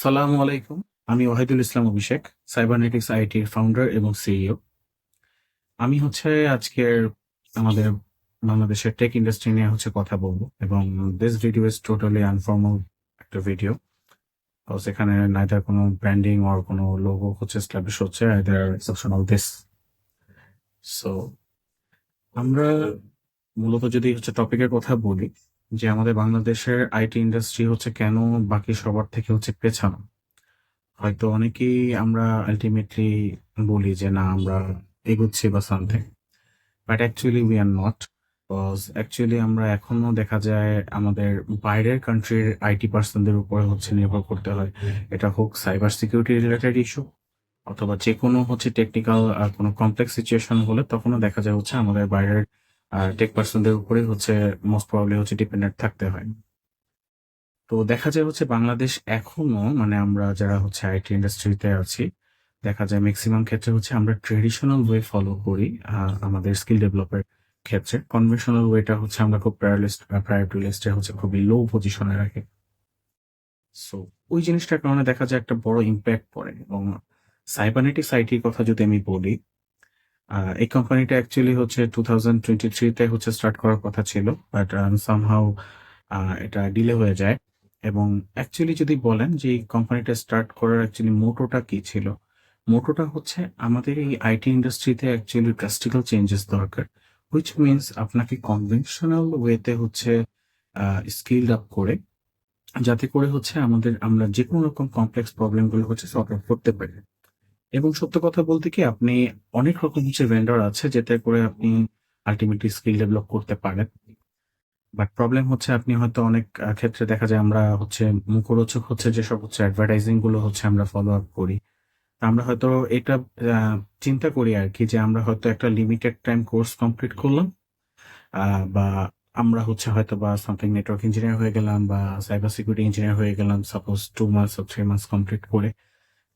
আসসালামু আলাইকুম। আমি ওয়াহিদুল ইসলাম অভিষেক সাইবারনেটিক্স আইটির ফাউন্ডার এবং সিইও আমি হচ্ছে আজকের আমাদের বাংলাদেশের টেক ইন্ডাস্ট্রি নিয়ে হচ্ছে কথা বলব এবং this video is totally informal একটা ভিডিও এখানে নাইদার কোনো ব্র্যান্ডিং অর কোনো লোগো হচ্ছে স্ট্যাবলিশ হচ্ছে আইদার এক্সেপশনাল দিস সো আমরা মূলত যদি হচ্ছে টপিকের কথা বলি যে আমাদের বাংলাদেশের আইটি ইন্ডাস্ট্রি হচ্ছে কেন বাকি সবার থেকে হচ্ছে পেছানো। হয়তো অনেকেই আমরা আলটিমেটলি বলি যে না, আমরা এগুচ্ছি বা something. But actually we are not because actually আমরা এখনও দেখা যায় আমাদের বাইরের কান্ট্রির আইটি পার্সনদের উপরে হচ্ছে নির্ভর করতে হয়। এটা হোক সাইবার সিকিউরিটি রিলেটেড ইস্যু অথবা যে কোনো হচ্ছে টেকনিক্যাল কোনো কমপ্লেক্স সিচুয়েশন হলে তখনও দেখা যায় হচ্ছে আমাদের বাইরের টেক পার্সনদের উপরে হচ্ছে মোস্ট প্রবলি হচ্ছে ডিপেন্ডেন্ট থাকতে হয়। তো দেখা যায় হচ্ছে বাংলাদেশ এখনও মানে আমরা যারা হচ্ছে আইটি ইন্ডাস্ট্রিতে আছি, দেখা যায় ম্যাক্সিমাম ক্ষেত্রে হচ্ছে আমরা ট্রেডিশনাল ওয়ে ফলো করি আমাদের স্কিল ডেভেলপের ক্ষেত্রে। কনভেনশনাল ওয়েটা হচ্ছে আমরা খুব প্রায়োরিস্ট প্রায়োরিটি লিস্টে হচ্ছে খুবই লো পজিশনে রাখি। সো ওই জিনিসটার কারণে দেখা যায় একটা বড় ইম্প্যাক্ট পড়ে। এবং সাইবারনেটিক্স আইটির কথা যদি আমি বলি এই কোম্পানিটা অ্যাকচুয়ালি হচ্ছে টু থাউজেন্ড টোয়েন্টি থ্রিতে হচ্ছে স্টার্ট করার কথা ছিল বাট সামহাউ এটা ডিলে হয়ে যায়। এবং অ্যাকচুয়ালি যদি বলেন যে এই কোম্পানিটা স্টার্ট করার অ্যাকচুয়ালি মোটোটা কি ছিল? মোটোটা হচ্ছে আমাদের এই আইটি ইন্ডাস্ট্রিতে অ্যাকচুয়ালি ড্রাস্টিক্যাল চেঞ্জেস দরকার হুইচ মিনস আপনাকে কনভেনশনাল ওয়েতে হচ্ছে স্কিল আপ করে, যাতে করে হচ্ছে আমাদের, আমরা যে কোনো রকম কমপ্লেক্স প্রবলেমগুলো হচ্ছে সলভ করতে পারি। এবং সত্য কথা বলতে কি, আপনি অনেক রকম হচ্ছে ভেন্ডর আছে যেটা করে আপনি আলটিমেটলি স্কিল ডেভেলপ করতে পারেন। বাট প্রবলেম হচ্ছে আপনি হয়তো অনেক ক্ষেত্রে দেখা যায় আমরা হচ্ছে মুখরোচক হচ্ছে যেসব হচ্ছে অ্যাডভার্টাইজিংগুলো হচ্ছে আমরা ফলো আপ করি। আমরা হয়তো এটা চিন্তা করি আর কি যে আমরা হয়তো একটা লিমিটেড টাইম কোর্স কমপ্লিট করলাম বা আমরা হচ্ছে হয়তো বা সামথিং নেটওয়ার্ক ইঞ্জিনিয়ার হয়ে গেলাম বা সাইবার সিকিউরিটি ইঞ্জিনিয়ার হয়ে গেলাম suppose two months or three months complete করে।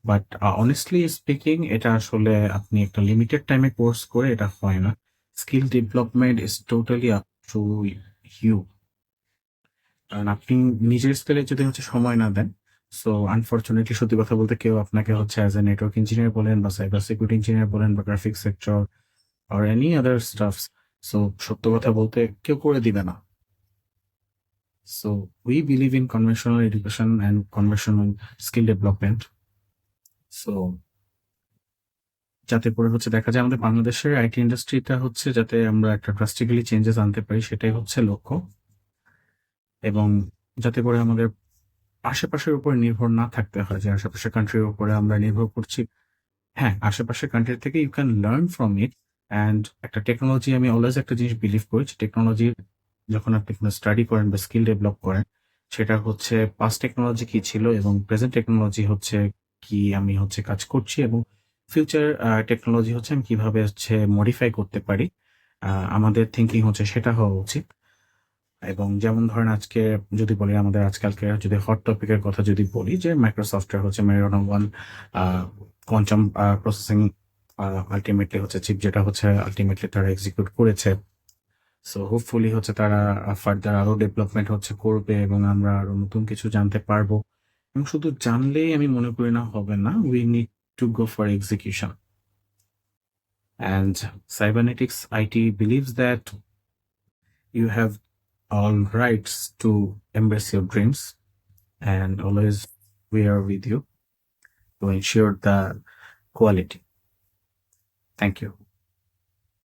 বাট অনেস্টলি স্পিকিং এটা আসলে আপনি একটা লিমিটেড টাইমে কোর্স করে এটা হয় না। Skill development is totally up to you কারণ আপনি নিজের স্কেলে যদি হচ্ছে সময় না দেন সো আনফর্চুনেটলি সত্যি কথা বলতে কেউ আপনাকে হচ্ছে অ্যাজ এ নেটওয়ার্ক ইঞ্জিনিয়ার বলেন বা সাইবার সিকিউরিটি ইঞ্জিনিয়ার বলেন বা গ্রাফিক্স সেক্টর আর এনি আদার স্টাফ সো সত্য কথা বলতে কেউ করে দিবে না। So we believe in conventional education and conventional skill development so যাতে করে হচ্ছে দেখা যায় আমাদের বাংলাদেশের আইটি ইন্ডাস্ট্রিটা হচ্ছে যাতে আমরা একটা ড্রাস্টিক্যালি চেঞ্জেস আনতে পারি, সেটাই হচ্ছে লক্ষ্য। এবং যাতে করে আমাদের আশেপাশের উপর নির্ভর না থাকতে হয়, যে আশেপাশের কান্ট্রির উপরে আমরা নির্ভর করছি। হ্যাঁ আশেপাশের কান্ট্রি থেকে you can learn from it and একটা টেকনোলজি আমি অলওয়েজ একটা জিনিস বিলিভ করি টেকনোলজি যখন আপনি কোনো স্টাডি করেন বা স্কিল ডেভেলপ করেন, সেটা হচ্ছে পাস্ট টেকনোলজি কি ছিল এবং প্রেজেন্ট টেকনোলজি হচ্ছে কি আমি হচ্ছে কাজ করছি এবং ফিউচার টেকনোলজি হচ্ছে আমি কীভাবে হচ্ছে মডিফাই করতে পারি। আমাদের থিঙ্কিং হচ্ছে সেটা হওয়া উচিত। এবং যেমন ধরেন আজকে যদি বলি, আমাদের আজকালকে যদি হট টপিকের কথা যদি বলি, যে মাইক্রোসফটের হচ্ছে Majorana one quantum processing ultimately হচ্ছে চিপ যেটা হচ্ছে আলটিমেটলি তারা এক্সিকিউট করেছে। সো হোপফুলি হচ্ছে তারা ফার্দার আরও ডেভেলপমেন্ট হচ্ছে করবে এবং আমরা আরও নতুন কিছু জানতে পারব। এবং শুধু জানলেই আমি মনে করি না হবে না we need to go for execution and cybernetics IT believes that you have all rights to embrace your dreams and always we are with you to ensure the quality. Thank you.